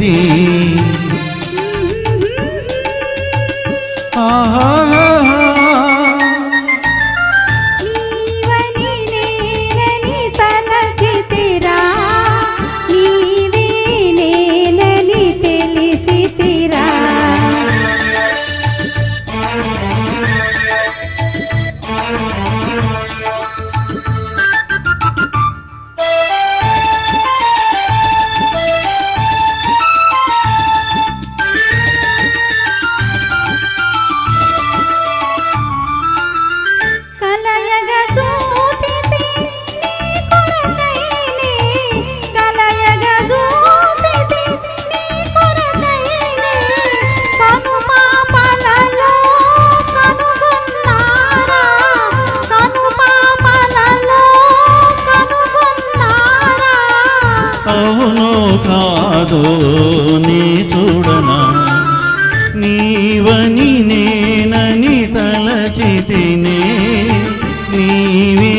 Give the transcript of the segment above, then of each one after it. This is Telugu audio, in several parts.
दी కాదో నీ చూడనా. నీవని నేనని తలచితి నీవి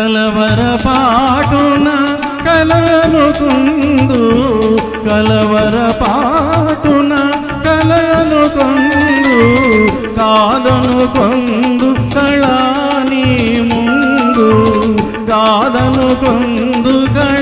కలవర పాటున కలనుకుందు కలవరపాటున కలనుకుందు కాదనుకొందు కళాని ముందు కాదనుకొందు కళ